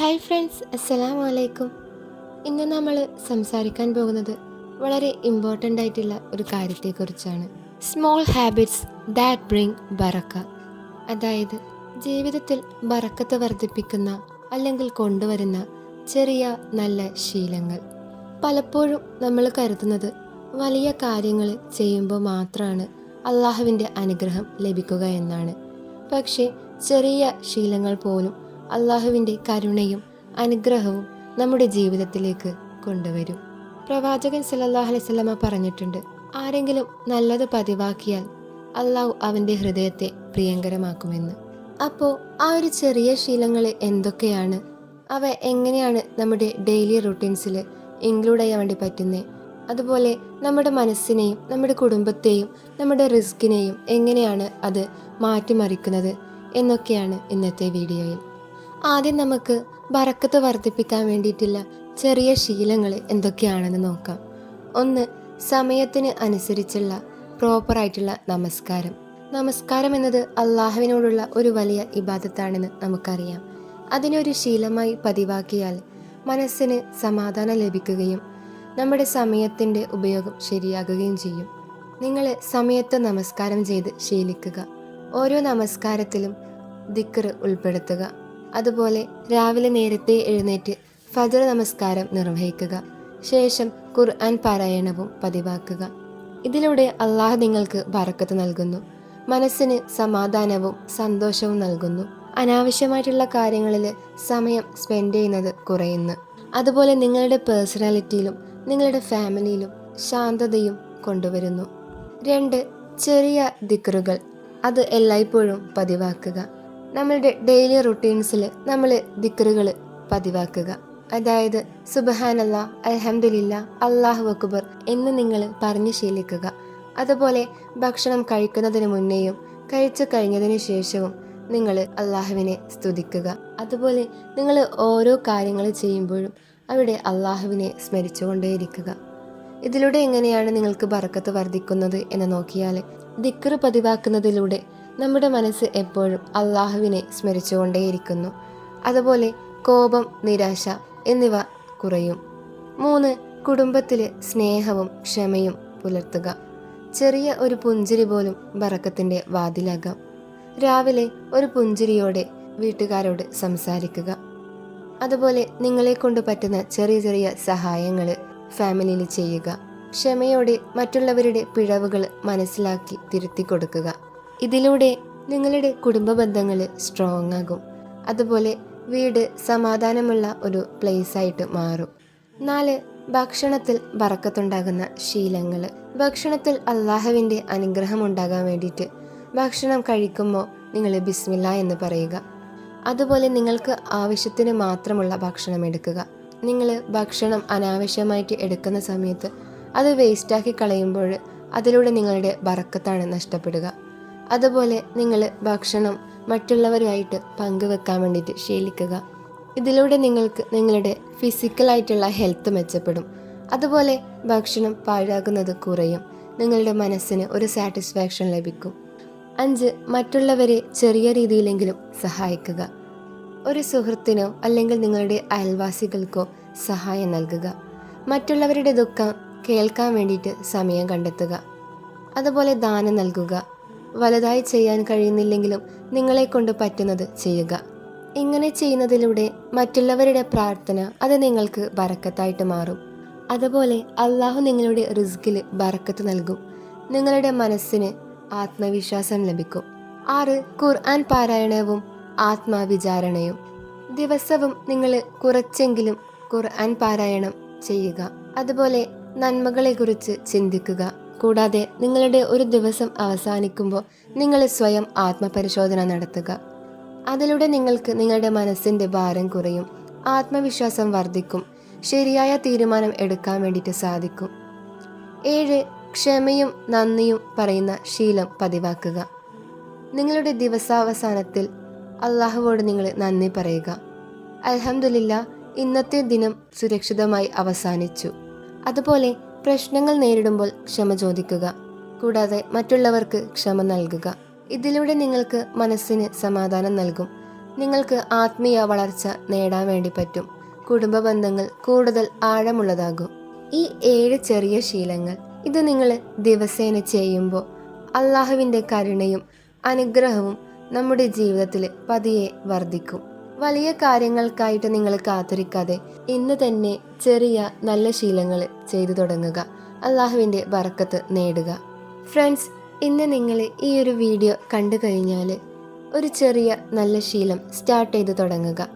Hi friends അസ്സലാമു അലൈക്കും ഇന്ന് നമ്മൾ സംസാരിക്കാൻ പോകുന്നത് വളരെ ഇമ്പോർട്ടന്റ് ആയിട്ടുള്ള ഒരു കാര്യത്തെക്കുറിച്ചാണ്. സ്മോൾ ഹാബിറ്റ്സ് ദാറ്റ് ബ്രിങ് ബറക്ക അതായത് ജീവിതത്തിൽ ബറക്കത്ത് വർദ്ധിപ്പിക്കുന്ന അല്ലെങ്കിൽ കൊണ്ടുവരുന്ന ചെറിയ നല്ല ശീലങ്ങൾ. പലപ്പോഴും നമ്മൾ കരുതുന്നത് വലിയ കാര്യങ്ങൾ ചെയ്യുമ്പോൾ മാത്രമാണ് അള്ളാഹുവിന്റെ അനുഗ്രഹം ലഭിക്കുക എന്നാണ്. പക്ഷേ ചെറിയ ശീലങ്ങൾ പോലും അള്ളാഹുവിന്റെ കരുണയും അനുഗ്രഹവും നമ്മുടെ ജീവിതത്തിലേക്ക് കൊണ്ടുവരും. പ്രവാചകൻ സല്ലല്ലാഹു അലൈഹി വസല്ലമ പറഞ്ഞിട്ടുണ്ട് ആരെങ്കിലും നല്ലത് പതിവാക്കിയാൽ അള്ളാഹു അവന്റെ ഹൃദയത്തെ പ്രിയങ്കരമാക്കുമെന്ന്. അപ്പോൾ ആ ഒരു ചെറിയ ശീലങ്ങൾ എന്തൊക്കെയാണ്? അവ എങ്ങനെയാണ് നമ്മുടെ ഡെയിലി റുട്ടീൻസിൽ ഇൻക്ലൂഡ് ചെയ്യാൻ വേണ്ടി പറ്റുന്നത് അതുപോലെ നമ്മുടെ മനസ്സിനെയും നമ്മുടെ കുടുംബത്തെയും നമ്മുടെ റിസ്കിനെയും എങ്ങനെയാണ് അത് മാറ്റിമറിക്കുന്നത്? എന്നൊക്കെയാണ് ഇന്നത്തെ വീഡിയോയിൽ. ആദ്യം നമുക്ക് ബറക്കത്ത് വർദ്ധിപ്പിക്കാൻ വേണ്ടിയിട്ടുള്ള ചെറിയ ശീലങ്ങൾ എന്തൊക്കെയാണെന്ന് നോക്കാം. ഒന്ന് സമയത്തിന് അനുസരിച്ചുള്ള പ്രോപ്പറായിട്ടുള്ള നമസ്കാരം. നമസ്കാരം എന്നത് അള്ളാഹുവിനോടുള്ള ഒരു വലിയ ഇബാദത്താണെന്ന് നമുക്കറിയാം. അതിനൊരു ശീലമായി പതിവാക്കിയാൽ മനസ്സിന് സമാധാനം ലഭിക്കുകയും നമ്മുടെ സമയത്തിന്റെ ഉപയോഗം ശരിയാകുകയും ചെയ്യും. നിങ്ങൾ സമയത്ത് നമസ്കാരം ചെയ്ത് ശീലിക്കുക. ഓരോ നമസ്കാരത്തിലും ദിക്കറ് ഉൾപ്പെടുത്തുക. അതുപോലെ രാവിലെ നേരത്തെ എഴുന്നേറ്റ് ഫജർ നമസ്കാരം നിർവഹിക്കുക. ശേഷം ഖുർആൻ പാരായണവും പതിവാക്കുക. ഇതിലൂടെ അള്ളാഹ് നിങ്ങൾക്ക് ബറക്കത്ത് നൽകുന്നു. മനസ്സിന് സമാധാനവും സന്തോഷവും നൽകുന്നു. അനാവശ്യമായിട്ടുള്ള കാര്യങ്ങളിൽ സമയം സ്പെൻഡ് ചെയ്യുന്നത് കുറയുന്നു. അതുപോലെ നിങ്ങളുടെ പേഴ്സണാലിറ്റിയിലും നിങ്ങളുടെ ഫാമിലിയിലും ശാന്തതയും കൊണ്ടുവരുന്നു. രണ്ട് ചെറിയ ദിക്റുകൾ. അത് എല്ലായ്പ്പോഴും പതിവാക്കുക. നമ്മളുടെ ഡെയിലി റുട്ടീൻസിൽ നമ്മൾ ദിക്റുകൾ പതിവാക്കുക. അതായത് സുബഹാനല്ല അലഹമില്ല അള്ളാഹു അക്ബർ എന്ന് നിങ്ങൾ പറഞ്ഞു ശീലിക്കുക. അതുപോലെ ഭക്ഷണം കഴിക്കുന്നതിന് മുന്നേയും കഴിച്ചു കഴിഞ്ഞതിന് ശേഷവും നിങ്ങൾ അള്ളാഹുവിനെ സ്തുതിക്കുക. അതുപോലെ നിങ്ങൾ ഓരോ കാര്യങ്ങൾ ചെയ്യുമ്പോഴും അവിടെ അള്ളാഹുവിനെ സ്മരിച്ചുകൊണ്ടേയിരിക്കുക. ഇതിലൂടെ എങ്ങനെയാണ് നിങ്ങൾക്ക് ബറക്കത്ത് വർദ്ധിക്കുന്നത് എന്ന് നോക്കിയാൽ ദിക്കറ് പതിവാക്കുന്നതിലൂടെ നമ്മുടെ മനസ്സ് എപ്പോഴും അള്ളാഹുവിനെ സ്മരിച്ചുകൊണ്ടേയിരിക്കുന്നു. അതുപോലെ കോപം നിരാശ എന്നിവ കുറയും. മൂന്ന് കുടുംബത്തിലെ സ്നേഹവും ക്ഷമയും പുലർത്തുക. ചെറിയ ഒരു പുഞ്ചിരി പോലും ബറക്കത്തിന്റെ വാതിലാകാം. രാവിലെ ഒരു പുഞ്ചിരിയോടെ വീട്ടുകാരോട് സംസാരിക്കുക. അതുപോലെ നിങ്ങളെ കൊണ്ട് പറ്റുന്ന ചെറിയ ചെറിയ സഹായങ്ങൾ ഫാമിലിയിൽ ചെയ്യുക. ക്ഷമയോടെ മറ്റുള്ളവരുടെ പിഴവുകൾ മനസ്സിലാക്കി തിരുത്തി കൊടുക്കുക. ഇതിലൂടെ നിങ്ങളുടെ കുടുംബ ബന്ധങ്ങൾ സ്ട്രോങ് ആകും. അതുപോലെ വീട് സമാധാനമുള്ള ഒരു പ്ലേസ് ആയിട്ട് മാറും. നാല് ഭക്ഷണത്തിൽ വറക്കത്തുണ്ടാകുന്ന ശീലങ്ങൾ ഭക്ഷണത്തിൽ അള്ളാഹുവിന്റെ അനുഗ്രഹം ഉണ്ടാകാൻ വേണ്ടിയിട്ട് ഭക്ഷണം കഴിക്കുമ്പോൾ നിങ്ങൾ ബിസ്മില്ല എന്ന് പറയുക. അതുപോലെ നിങ്ങൾക്ക് ആവശ്യത്തിന് മാത്രമുള്ള ഭക്ഷണം എടുക്കുക. നിങ്ങൾ ഭക്ഷണം അനാവശ്യമായിട്ട് എടുക്കുന്ന സമയത്ത് അത് വേസ്റ്റാക്കി കളയുമ്പോൾ അതിലൂടെ നിങ്ങളുടെ ബറക്കത്താണ് നഷ്ടപ്പെടുക. അതുപോലെ നിങ്ങൾ ഭക്ഷണം മറ്റുള്ളവരുമായിട്ട് പങ്കുവെക്കാൻ വേണ്ടിയിട്ട് ശീലിക്കുക. ഇതിലൂടെ നിങ്ങൾക്ക് നിങ്ങളുടെ ഫിസിക്കലായിട്ടുള്ള ഹെൽത്ത് മെച്ചപ്പെടും. അതുപോലെ ഭക്ഷണം പാഴാകുന്നത് കുറയും. നിങ്ങളുടെ മനസ്സിന് ഒരു സാറ്റിസ്ഫാക്ഷൻ ലഭിക്കും. അഞ്ച് മറ്റുള്ളവരെ ചെറിയ രീതിയിലെങ്കിലും സഹായിക്കുക. ഒരു സുഹൃത്തിനോ അല്ലെങ്കിൽ നിങ്ങളുടെ അയൽവാസികൾക്കോ സഹായം നൽകുക. മറ്റുള്ളവരുടെ ദുഃഖം കേൾക്കാൻ വേണ്ടിയിട്ട് സമയം കണ്ടെത്തുക. അതുപോലെ ദാനം നൽകുക. വലുതായി ചെയ്യാൻ കഴിയുന്നില്ലെങ്കിലും നിങ്ങളെ കൊണ്ട് പറ്റുന്നത് ചെയ്യുക. ഇങ്ങനെ ചെയ്യുന്നതിലൂടെ മറ്റുള്ളവരുടെ പ്രാർത്ഥന അത് നിങ്ങൾക്ക് ബറക്കത്തായിട്ട് മാറും. അതുപോലെ അള്ളാഹു നിങ്ങളുടെ റിസ്കിൽ ബറക്കത്ത് നൽകും. നിങ്ങളുടെ മനസ്സിന് ആത്മവിശ്വാസം ലഭിക്കും. ആറ് ഖുർആൻ പാരായണവും ആത്മവിചാരണയും. ദിവസവും നിങ്ങൾ കുറച്ചെങ്കിലും ഖുർആൻ പാരായണം ചെയ്യുക. അതുപോലെ നന്മകളെക്കുറിച്ച് ചിന്തിക്കുക. കൂടാതെ നിങ്ങളുടെ ഒരു ദിവസം അവസാനിക്കുമ്പോൾ നിങ്ങൾ സ്വയം ആത്മപരിശോധന നടത്തുക. അതിലൂടെ നിങ്ങൾക്ക് നിങ്ങളുടെ മനസ്സിന്റെ ഭാരം കുറയും ആത്മവിശ്വാസം വർദ്ധിക്കും ശരിയായ തീരുമാനം എടുക്കാൻ വേണ്ടിയിട്ട് സാധിക്കും. ഏഴ് ക്ഷമയും നന്ദിയും പറയുന്ന ശീലം പതിവാക്കുക. നിങ്ങളുടെ ദിവസാവസാനത്തിൽ അള്ളാഹുവോട് നിങ്ങൾ നന്ദി പറയുക. അൽഹംദുലില്ല ഇന്നത്തെ ദിനം സുരക്ഷിതമായി അവസാനിച്ചു. അതുപോലെ പ്രശ്നങ്ങൾ നേരിടുമ്പോൾ ക്ഷമ ചോദിക്കുക. കൂടാതെ മറ്റുള്ളവർക്ക് ക്ഷമ നൽകുക. ഇതിലൂടെ നിങ്ങൾക്ക് മനസ്സിന് സമാധാനം നൽകും. നിങ്ങൾക്ക് ആത്മീയ വളർച്ച നേടാൻ വേണ്ടി പറ്റും. കുടുംബ ബന്ധങ്ങൾ കൂടുതൽ ആഴമുള്ളതാകും. ഈ ഏഴ് ചെറിയ ശീലങ്ങൾ ഇത് നിങ്ങൾ ദിവസേന ചെയ്യുമ്പോൾ അള്ളാഹുവിന്റെ കരുണയും അനുഗ്രഹവും നമ്മുടെ ജീവിതത്തിൽ പതിയെ വർദ്ധിക്കും. വലിയ കാര്യങ്ങൾക്കായിട്ട് നിങ്ങൾ കാത്തിരിക്കാതെ ഇന്ന് തന്നെ ചെറിയ നല്ല ശീലങ്ങൾ ചെയ്തു തുടങ്ങുക. അള്ളാഹുവിന്റെ വറക്കത്ത് നേടുക. ഫ്രണ്ട്സ് ഇന്ന് നിങ്ങൾ ഈ ഒരു വീഡിയോ കണ്ടു കഴിഞ്ഞാൽ ഒരു ചെറിയ നല്ല ശീലം സ്റ്റാർട്ട് ചെയ്ത് തുടങ്ങുക.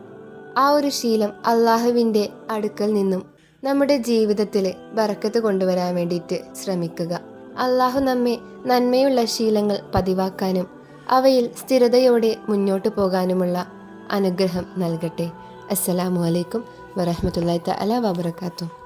ആ ഒരു ശീലം അള്ളാഹുവിന്റെ അടുക്കൽ നിന്നും നമ്മുടെ ജീവിതത്തിൽ ബറക്കത്ത് കൊണ്ടുവരാൻ വേണ്ടിയിട്ട് ശ്രമിക്കുക. അള്ളാഹു നമ്മെ നന്മയുള്ള ശീലങ്ങൾ പതിവാക്കാനും അവയിൽ സ്ഥിരതയോടെ മുന്നോട്ട് പോകാനുമുള്ള അനുഗ്രഹം നൽകട്ടെ. അസ്സലാമു അലൈക്കും വറഹമത്തല്ലാ അല വബർക്കാത്തു